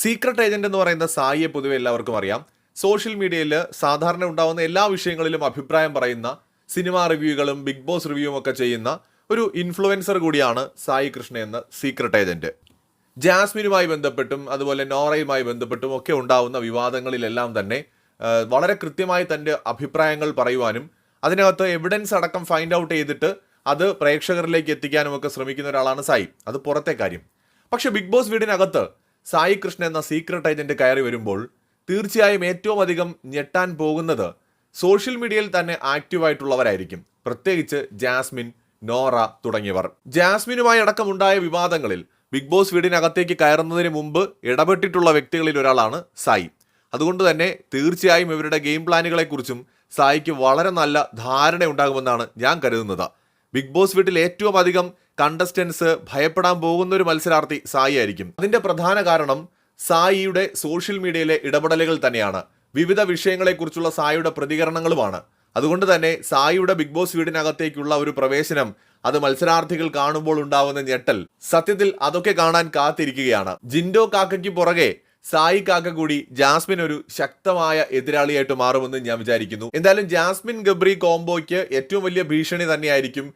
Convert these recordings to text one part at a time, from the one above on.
Secret agent എന്ന് പറയുന്ന സായിയെ പൊതുവെ എല്ലാവർക്കും അറിയാം. സോഷ്യൽ മീഡിയയിൽ സാധാരണ ഉണ്ടാകുന്ന എല്ലാ വിഷയങ്ങളിലും അഭിപ്രായം പറയുന്ന സിനിമാ റിവ്യൂകളും ബിഗ് ബോസ് റിവ്യൂവും ഒക്കെ ചെയ്യുന്ന ഒരു ഇൻഫ്ലുവൻസർ കൂടിയാണ് സായി കൃഷ്ണ എന്ന സീക്രട്ട് ഏജന്റ്. ജാസ്മിനുമായി ബന്ധപ്പെട്ടും അതുപോലെ നോറയുമായി ബന്ധപ്പെട്ടും ഒക്കെ ഉണ്ടാവുന്ന വിവാദങ്ങളിലെല്ലാം തന്നെ വളരെ കൃത്യമായി തന്റെ അഭിപ്രായങ്ങൾ പറയുവാനും അതിനകത്ത് എവിഡൻസ് അടക്കം ഫൈൻഡ് ഔട്ട് ചെയ്തിട്ട് അത് പ്രേക്ഷകരിലേക്ക് എത്തിക്കാനും ഒക്കെ ശ്രമിക്കുന്ന ഒരാളാണ് സായി. അത് പുറത്തെ കാര്യം. പക്ഷേ ബിഗ് ബോസ് വീടിനകത്ത് സായി കൃഷ്ണൻ എന്ന സീക്രട്ട് ഏജന്റ് കയറി വരുമ്പോൾ തീർച്ചയായും ഏറ്റവും അധികം ഞെട്ടാൻ പോകുന്നത് സോഷ്യൽ മീഡിയയിൽ തന്നെ ആക്റ്റീവായിട്ടുള്ളവരായിരിക്കും പ്രത്യേകിച്ച് ജാസ്മിൻ നോറ തുടങ്ങിയവർ. ജാസ്മിനുമായി അടക്കമുണ്ടായ വിവാദങ്ങളിൽ ബിഗ് ബോസ് വീടിനകത്തേക്ക് കയറുന്നതിന് മുമ്പ് ഇടപെട്ടിട്ടുള്ള വ്യക്തികളിൽ ഒരാളാണ് സായി. അതുകൊണ്ട് തന്നെ തീർച്ചയായും ഇവരുടെ ഗെയിം പ്ലാനുകളെക്കുറിച്ചും സായിക്ക് വളരെ നല്ല ധാരണ ഉണ്ടാകുമെന്നാണ് ഞാൻ കരുതുന്നത്. ബിഗ് ബോസ് വീട്ടിൽ ഏറ്റവും അധികം കണ്ടസ്റ്റൻസ് ഭയപ്പെടാൻ പോകുന്ന ഒരു മത്സരാർത്ഥി സായി ആയിരിക്കും. അതിന്റെ പ്രധാന കാരണം സായിയുടെ സോഷ്യൽ മീഡിയയിലെ ഇടപെടലുകൾ തന്നെയാണ്. വിവിധ വിഷയങ്ങളെക്കുറിച്ചുള്ള സായിയുടെ പ്രതികരണങ്ങളുമാണ്. അതുകൊണ്ട് തന്നെ സായിയുടെ ബിഗ് ബോസ് വീടിനകത്തേക്കുള്ള ഒരു പ്രവേശനം അത് മത്സരാർത്ഥികൾ കാണുമ്പോൾ ഉണ്ടാവുന്ന ഞെട്ടൽ സത്യത്തിൽ അതൊക്കെ കാണാൻ കാത്തിരിക്കുകയാണ്. ജിൻഡോ കാക്കയ്ക്ക് പുറകെ സായി കാക്ക കൂടി ജാസ്മിൻ ഒരു ശക്തമായ എതിരാളിയായിട്ട് മാറുമെന്ന് ഞാൻ വിചാരിക്കുന്നു. എന്തായാലും ജാസ്മിൻ ഗബ്രി കോംബോയ്ക്ക് ഏറ്റവും വലിയ ഭീഷണി തന്നെയായിരിക്കും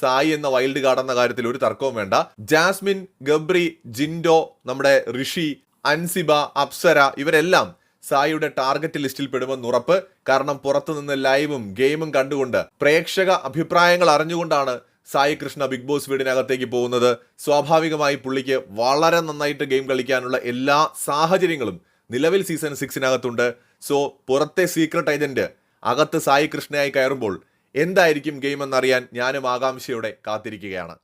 സായി എന്ന വൈൽഡ് കാർഡ് എന്ന കാര്യത്തിൽ ഒരു തർക്കവും വേണ്ട. ജാസ്മിൻ ഗബ്രി ജിൻഡോ നമ്മുടെ ഋഷി അൻസിബ അപ്സര ഇവരെല്ലാം സായിയുടെ ടാർഗറ്റ് ലിസ്റ്റിൽ പെടുമെന്ന് ഉറപ്പ്. കാരണം പുറത്തുനിന്ന് ലൈവും ഗെയിമും കണ്ടുകൊണ്ട് പ്രേക്ഷക അഭിപ്രായങ്ങൾ അറിഞ്ഞുകൊണ്ടാണ് സായി കൃഷ്ണ ബിഗ് ബോസ് വീടിനകത്തേക്ക് പോകുന്നത് സ്വാഭാവികമായി പുള്ളിക്ക് വളരെ നന്നായിട്ട് ഗെയിം കളിക്കാനുള്ള എല്ലാ സാഹചര്യങ്ങളും നിലവിൽ സീസൺ സിക്സിനകത്തുണ്ട്. സോ പുറത്തെ സീക്രട്ട് ഏജന്റ് അകത്ത് സായി കൃഷ്ണയായി കയറുമ്പോൾ എന്തായിരിക്കും ഗെയിം എന്നറിയാൻ ഞാനും ആകാംക്ഷയോടെ കാത്തിരിക്കുകയാണ്.